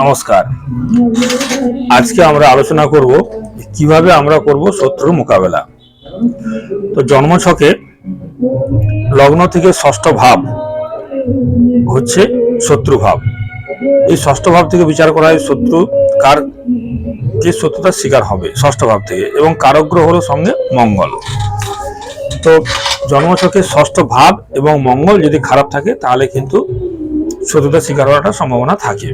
নমস্কার। আজকে আমরা আলোচনা করব কীভাবে আমরা করব শত্রুর মোকাবেলা। তো জন্মছকে লগ্ন থেকে ষষ্ঠ ভাব হচ্ছে শত্রু ভাব। এই ষষ্ঠ ভাব থেকে বিচার করা হয় শত্রু কার, কে শত্রুতার শিকার হবে ষষ্ঠ ভাব থেকে এবং কারগ্রহ হলো সঙ্গে মঙ্গল। তো জন্মছকে ষষ্ঠ ভাব এবং মঙ্গল যদি খারাপ থাকে তাহলে কিন্তু শত্রুতার শিকার হওয়ার সম্ভাবনা থাকে।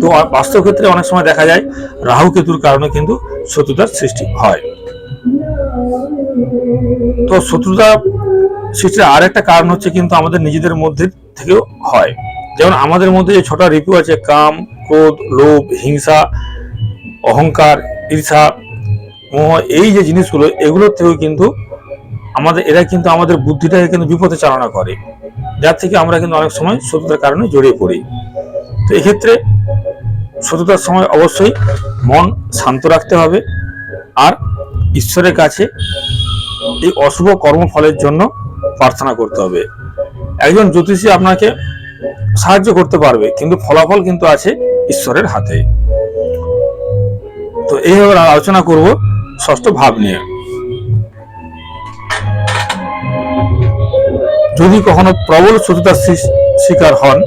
তো বাস্তব ক্ষেত্রে অনেক সময় দেখা যায়, রাহু কেতুর কারণে কিন্তু শত্রুতার সৃষ্টি হয়। তো শত্রুতা সৃষ্টির আর একটা কারণ হচ্ছে কিন্তু আমাদের নিজেদের মধ্যে থেকেও হয়। যেমন আমাদের মধ্যে যে ছটা ঋতু আছে, কাম, ক্রোধ, লোভ, হিংসা, অহংকার, ঈর্ষা, মোহ, এই যে জিনিসগুলো, এগুলোর থেকেও কিন্তু আমাদের, এরা কিন্তু আমাদের বুদ্ধিটাকে কিন্তু বিপথে চালনা করে। যার থেকে আমরা কিন্তু অনেক সময় শত্রুতার কারণে জড়িয়ে পড়ি। তো এক্ষেত্রে শত্রুতার সময় অবশ্যই মন শান্ত রাখতে হবে আর ঈশ্বরের কাছে এই অশুভ কর্মফলের জন্য প্রার্থনা করতে হবে। একজন জ্যোতিষী আপনাকে সাহায্য করতে পারবে, কিন্তু ফলাফল কিন্তু আছে ঈশ্বরের হাতে। তো এইভাবে আলোচনা করব ষষ্ঠ ভাব নিয়ে। যদি কখনো প্রবল শত্রুতার শিকার হন,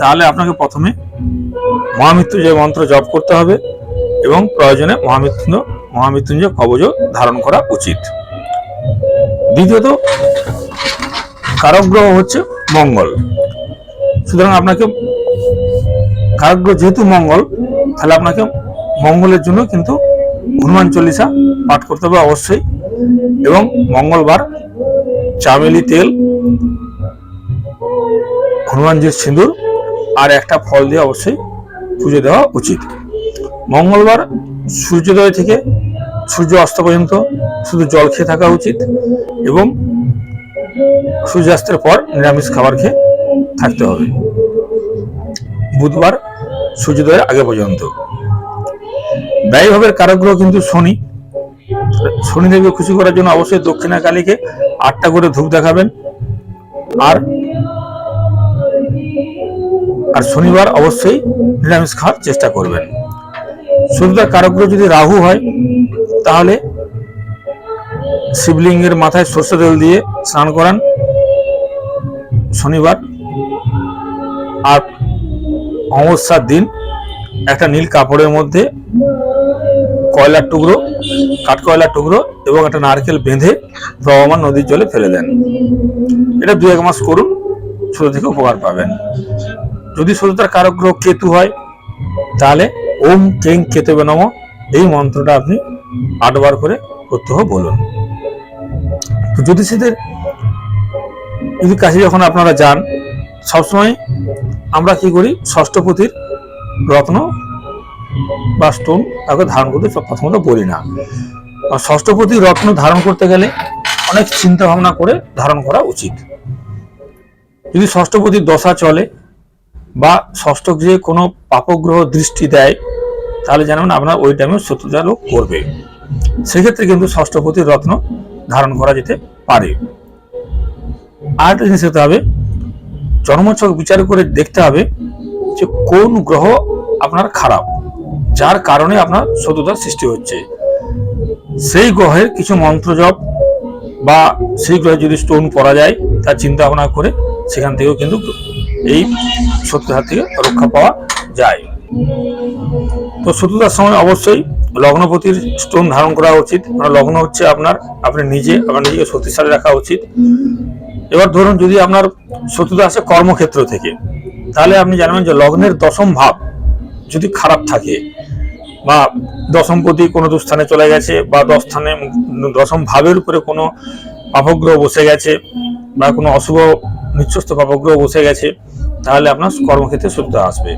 তাহলে আপনাকে প্রথমে মহামৃত্যুঞ্জয় মন্ত্র জপ করতে হবে এবং প্রয়োজনে মহামৃত্যুঞ্জ মহামৃত্যুঞ্জয় কবচ ধারণ করা উচিত। দ্বিতীয়ত, কারগ্রহ হচ্ছে মঙ্গল। সুতরাং আপনাকে কারগ্রহ যেহেতু মঙ্গল, তাহলে আপনাকে মঙ্গলের জন্য কিন্তু হনুমান চল্লিশা পাঠ করতে হবে অবশ্যই এবং মঙ্গলবার চামেলি তেল হনুমানজির সিঁদুর আর একটা ফল দিয়ে অবশ্যই পুজো দেওয়া উচিত। মঙ্গলবার সূর্যোদয় থেকে সূর্য অস্ত পর্যন্ত শুধু জল খেয়ে থাকা উচিত এবং সূর্যাস্তের পর নিরামিষ খাবার খেয়ে থাকতে হবে। বুধবার সূর্যোদয়ের আগে পর্যন্ত। ব্যয়ভাবের কারগ্রহ কিন্তু শনি। শনিদেবকে খুশি করার জন্য অবশ্যই দক্ষিণা কালীকে আটটা করে ধূপ দেখাবেন। আর আর শনিবার অবশ্যই নিরামিষ খাওয়ার চেষ্টা করবেন। শত্রুতার কারগ্রহ যদি রাহু হয়, তাহলে শিবলিঙ্গের মাথায় সর্ষে তেল দিয়ে স্নান করান। শনিবার আর অমাবস্যার দিন একটা নীল কাপড়ের মধ্যে কয়লার টুকরো কাঠকয়লার টুকরো এবং একটা নারকেল বেঁধে প্রবহমান নদীর জলে ফেলে দেন। এটা দু এক মাস করুন, ছোট থেকে উপকার পাবেন। যদি শত্রুতার কারক গ্রহ কেতু হয়, তাহলে ওম কেং কেতবে নম, এই মন্ত্রটা আপনি আটবার করে প্রত্যহ বলুন। তো জ্যোতিষীদের, যদি কাছে যখন আপনারা যান, সবসময় আমরা কি করি ষষ্ঠপতির রত্ন বা স্টোন তাকে ধারণ করতে প্রথমত বলি না। ষষ্ঠপতি রত্ন ধারণ করতে গেলে অনেক চিন্তা ভাবনা করে ধারণ করা উচিত। যদি ষষ্ঠপতির দশা চলে বা ষষ্ঠ গৃহে কোনো পাপগ্রহ দৃষ্টি দেয়, তাহলে জানবেন আপনার ওই টাইমে শত্রুতা লোক করবে সেক্ষেত্রে কিন্তু ষষ্ঠপতির রত্ন ধারণ করা যেতে পারে। আর একটা জিনিস হতে হবে, জন্মছক বিচার করে দেখতে হবে যে কোন গ্রহ আপনার খারাপ। যার কারণে আপনার শত্রুতার সৃষ্টি হচ্ছে। সেই গ্রহের কিছু মন্ত্র জপ বা সেই গ্রহে যদি স্টোন পরা যায়, তার চিন্তা ভাবনা করে সেখান থেকেও কিন্তু এই শত্রুতার হাত থেকে রক্ষা পাওয়া যায়। তো শত্রুতার সময় অবশ্যই লগ্নপতির স্টোন ধারণ করা উচিত। কারণ লগ্ন হচ্ছে আপনার, আপনি নিজে, আপনার নিজেকে শক্তিশালী রাখা উচিত। এবার ধরুন যদি আপনার শত্রুতা আসে কর্মক্ষেত্র থেকে, তাহলে আপনি জানবেন যে লগ্নের দশম ভাব যদি খারাপ থাকে বা দশমপতি কোনো দুস্থানে চলে গেছে বা দশ স্থানে দশম ভাবের উপরে কোনো পাপগ্রহ বসে গেছে বা কোনো অশুভ নিঃস্বস্ত পাপগ্রহ বসে গেছে, তাহলে আপনার কর্মক্ষেত্রে শত্রুতা আসবে।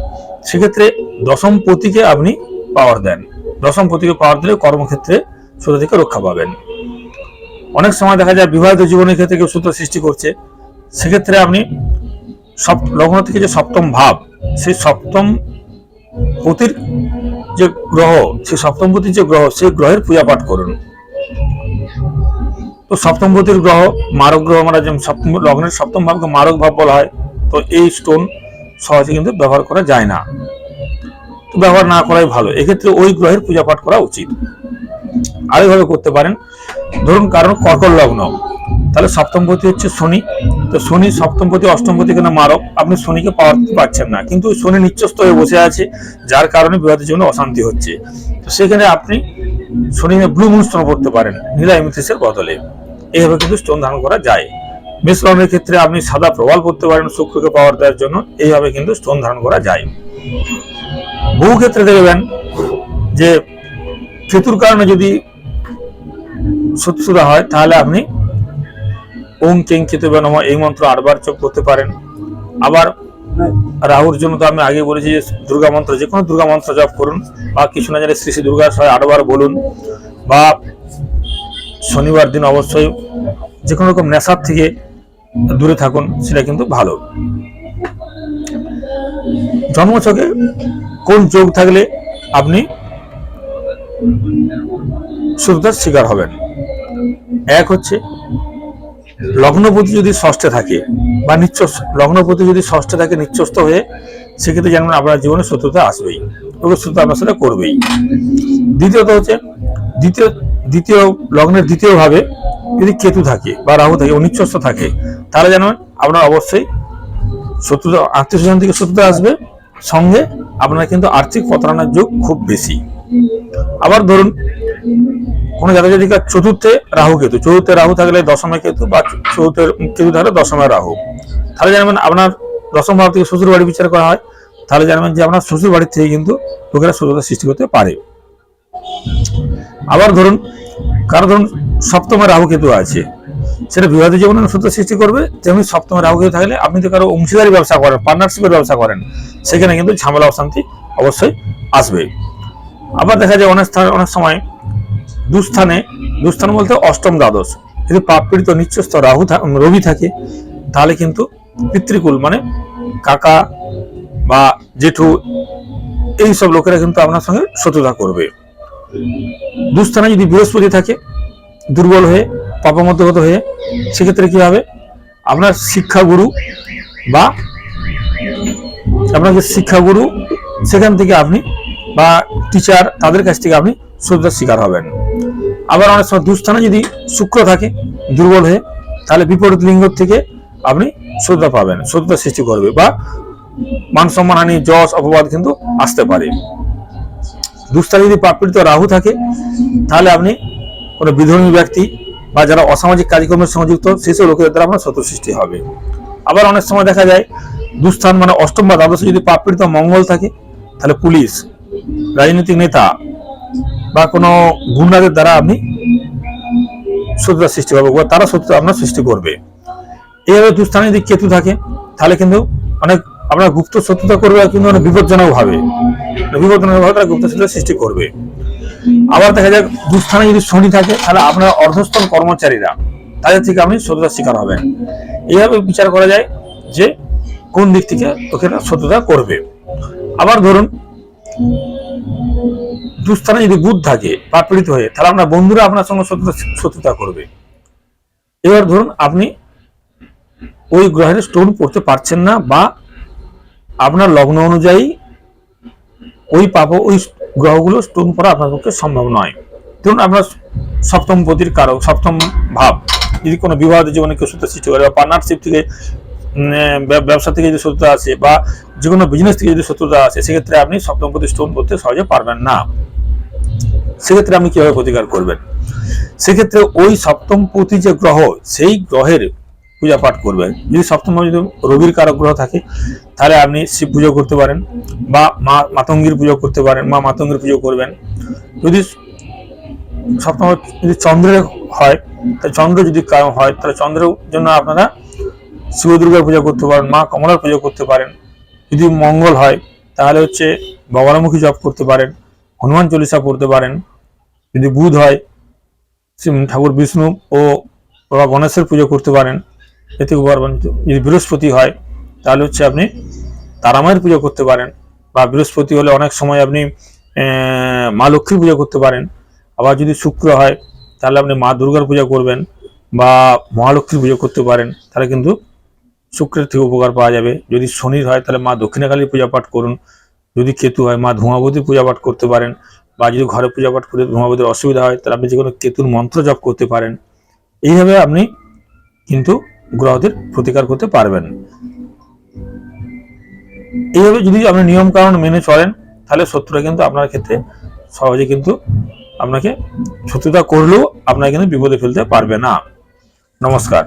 সেক্ষেত্রে দশম পতিকে আপনি পাওয়ার দেন। দশম পতিকে পাওয়ার দিলে কর্মক্ষেত্রে শত্রু থেকে রক্ষা পাবেন। অনেক সময় দেখা যায় বিবাহিত জীবনের ক্ষেত্রে কেউ সূত্র সৃষ্টি করছে, সেক্ষেত্রে আপনি সপ লগ্ন থেকে যে সপ্তম ভাব, সেই সপ্তম পতির যে গ্রহ, সে সপ্তমপতির যে গ্রহ সেই গ্রহের পূজা পাঠ করুন। তো সপ্তমপতির গ্রহ, মারক গ্রহ, আমরা যেমন সপ্তম, লগ্নের সপ্তম ভাবকে মারক ভাব বলা হয়, তো এই স্টোন সহজে কিন্তু ব্যবহার করা যায় না। তো ব্যবহার না করাই ভালো। এক্ষেত্রে ওই গ্রহের পূজা পাঠ করা উচিত। আরেকভাবে করতে পারেন। ধরুন কারণ কর্কট লগ্ন। তাহলে সপ্তমপতি হচ্ছে শনি। তো শনি সপ্তমপতি অষ্টমপতি কেন মারক। আপনি শনিকে পাওয়ার দিতে পারছেন না। কিন্তু শনি নিচ্ছস্ত হয়ে বসে আছে, যার কারণে বিবাদের জন্য অশান্তি হচ্ছে। তো সেখানে আপনি শনি ব্লু মুন স্টোন করতে পারেন, নীলা এমিথিসের বদলে। এইভাবে কিন্তু স্টোন ধারণ করা যায়। মেষ ক্ষেত্রে আপনি সাদা প্রবাল করতে পারেন, শুক্রকে পাওয়ার দেওয়ার জন্য। এইভাবে কিন্তু স্টোন ধারণ করা যায়। বহু ক্ষেত্রে দেখবেন যে কেতুর কারণে যদি শত্রুতা হয়, তাহলে আপনি ওম কেং কেতুবে নম এই মন্ত্র আটবার চোখ করতে পারেন। আবার রাহুর জন্য তো আমি আগে বলেছি যে দুর্গা মন্ত্র, যে কোনো দুর্গা মন্ত্র জপ করুন বা কিছু না জানে শ্রী শ্রী দুর্গা ছয় আটবার বলুন বা শনিবার দিন অবশ্যই যে কোনো রকম নেশার থেকে দূরে থাকুন, সেটা কিন্তু ভালো। জন্মছকে কোন যোগ থাকলে আপনি শুদ্ধতার শিকার হবেন? এক হচ্ছে লগ্নপতি যদি ষষ্ঠে থাকে বা নিচ্ছস্ত লগ্নপতি যদি ষষ্ঠে থাকে নিচ্ছস্ত হয়ে সেক্ষেত্রে জানবেন আপনার জীবনে শত্রুতা আসবেই ওকে শত্রুতা আপনার সাথে করবেই। দ্বিতীয়ত হচ্ছে, দ্বিতীয় দ্বিতীয় লগ্নের দ্বিতীয়ভাবে যদি কেতু থাকে বা রাহু থাকে, ও নিচ্ছস্ত থাকে, তাহলে জানবেন আপনার অবশ্যই শত্রুতা, আত্মীয় স্বজন থেকে শত্রুতা আসবে, সঙ্গে আপনার কিন্তু আর্থিক প্রতারণার যোগ খুব বেশি। আবার ধরুন কোন জাতক জাতিকার চতুর্থে রাহু কেতু। চতুর্থে রাহু থাকলে দশমে কেতু বা চতুর্থের কেতু থাকলে দশমে রাহু। তাহলে জানবেন আপনার দশম ভাব থেকে শ্বশুর বাড়ি বিচার করা হয়। তাহলে জানবেন যে আপনার শ্বশুর বাড়ির থেকে কিন্তু লোকেরা শত্রুতা সৃষ্টি করতে পারে। আবার ধরুন কারও ধরুন সপ্তমে রাহু কেতু আছে। সেটা বিবাহ জীবনে শত্রুতা সৃষ্টি করবে, তেমনি সপ্তমে রাহু কেতু থাকলে আপনি তো কারও অংশীদারি ব্যবসা করেন পার্টনারশিপের ব্যবসা করেন। সেখানে কিন্তু ঝামেলা, অশান্তি অবশ্যই আসবে। আবার দেখা যায় অনেক স্থান অনেক সময় দুস্থানে, দুস্থান বলতে অষ্টম দ্বাদশ। যদি পাপপীড়িত নিচ্ছস্থ রাহু রবি থাকে, তাহলে কিন্তু পিতৃকুল মানে কাকা বা জেঠু, এই সব লোকেরা কিন্তু আপনার সঙ্গে শত্রুতা করবে। দুস্থানে যদি বৃহস্পতি থাকে, দুর্বল হয়ে পাপমধ্যগত হয়ে, সেক্ষেত্রে কি হবে? আপনার শিক্ষাগুরু বা আপনার যে শিক্ষাগুরু সেখান থেকে আপনি বা টিচার তাদের কাছ থেকে আপনি শত্রুতার শিকার হবেন। আবার অনেক সময় দুস্থানে যদি শুক্র থাকে, দুর্বল হয়ে, তাহলে বিপরীত লিঙ্গ থেকে আপনি শ্রদ্ধা পাবেন, শ্রদ্ধা সৃষ্টি করবে বা মান সম্মানহানি যশ, অপবাদ কিন্তু আসতে পারে। দুস্থানে যদি প্রাকৃত রাহু থাকে, তাহলে আপনি কোনো বিধর্মী ব্যক্তি বা যারা অসামাজিক কাজকর্মের সঙ্গে যুক্ত, সেসব লোকেদের দ্বারা আপনার শত্রু সৃষ্টি হবে। আবার অনেক সময় দেখা যায়, দুস্থান মানে অষ্টম বা দ্বাদশে যদি প্রাকৃত মঙ্গল থাকে, তাহলে পুলিশ, রাজনৈতিক নেতা বা কোনো গুন্ডাদের দ্বারা আপনি শত্রুতা সৃষ্টি হবে বা তারা শত্রুতা আপনার সৃষ্টি করবে। এইভাবে দুস্থানে যদি কেতু থাকে, তাহলে কিন্তু অনেক আপনার গুপ্ত শত্রুতা করবে কিন্তু অনেক বিপজ্জনক ভাবে। বিপজ্জনক ভাবে তারা গুপ্ত শত্রুতা সৃষ্টি করবে। আবার দেখা যায় দুস্থানে যদি শনি থাকে, তাহলে আপনার অর্ধস্থল কর্মচারীরা, তাদের থেকে আপনি শত্রুতার শিকার হবেন। এইভাবে বিচার করা যায় যে কোন দিক থেকে ওকে শত্রুতা করবে। আবার ধরুন দুস্থানে যদি বুধ থাকে, পাপড়িত হয়ে, তাহলে আপনার বন্ধুরা আপনার সঙ্গে শত্রুতা করবে। এবার ধরুন আপনি ওই গ্রহের স্টোন পড়তে পারছেন না বা আপনার লগ্ন অনুযায়ী ওই পাপ, ওই গ্রহগুলো স্টোন পড়া আপনার পক্ষে সম্ভব নয়। ধরুন আপনার সপ্তম পতির কারক, সপ্তম ভাব, যদি কোনো বিবাহ জীবনে কেউ শত্রুতা সৃষ্টি করে বা পার্টনারশিপ থেকে ব্যবসা থেকে যদি শত্রুতা আসে বা যে কোনো বিজনেস থেকে যদি শত্রুতা আসে, সেক্ষেত্রে আপনি সপ্তম পতি স্টোন করতে সহজে পারবেন না। সেক্ষেত্রে আপনি কীভাবে প্রতিকার করবেন? সেক্ষেত্রে ওই সপ্তম পতি যে গ্রহ, সেই গ্রহের পূজা পাঠ করবেন। যদি সপ্তম যদি রবির কারক গ্রহ থাকে, তাহলে আপনি শিব পুজো করতে পারেন বা মা মাতঙ্গীর পুজো করতে পারেন, মা মাতঙ্গীর পুজো করবেন। যদি সপ্তম যদি চন্দ্রের হয় তাহলে চন্দ্র যদি কারণ হয়, তাহলে চন্দ্রের জন্য আপনারা শিব দুর্গার পূজা করতে পারেন, মা কমলার পুজো করতে পারেন। যদি মঙ্গল হয়, তাহলে হচ্ছে বগলামুখী জপ করতে পারেন। হনুমান চল্লিশা পড়তে পারেন। যদি বুধ হয় ঠাকুর বিষ্ণু ও বাবা গণেশের পুজো করতে পারেন। এতে উপকারবান্বিত যদি বৃহস্পতি হয়, তাহলে হচ্ছে আপনি তারামায়ের পুজো করতে পারেন। বা বৃহস্পতি হলে অনেক সময় আপনি মা লক্ষ্মীর পুজো করতে পারেন। আবার যদি শুক্র হয়, তাহলে আপনি মা দুর্গার পূজা করবেন বা মহালক্ষ্মীর পুজো করতে পারেন। তাহলে কিন্তু শুক্রের থেকে উপকার পাওয়া যাবে। যদি শনির হয়, তাহলে মা দক্ষিণাকালীর পূজা পাঠ করুন। যদি কেতু হয়, মা ধূমাবতীর পূজা পাঠ করতে পারেন বা যদি ঘরে পূজা পাঠ করে ধূমাবতীর অসুবিধা হয়, তাহলে আপনি যে কোনো কেতুর মন্ত্র জপ করতে পারেন। এইভাবে আপনি কিন্তু গ্রহদের প্রতিকার করতে পারবেন। এইভাবে যদি আপনি নিয়ম কারণ মেনে চলেন, তাহলে শত্রুরা কিন্তু আপনার ক্ষেত্রে সহজে কিন্তু আপনাকে শত্রুতা করলেও আপনাকে কিন্তু বিপদে ফেলতে পারবে না। নমস্কার।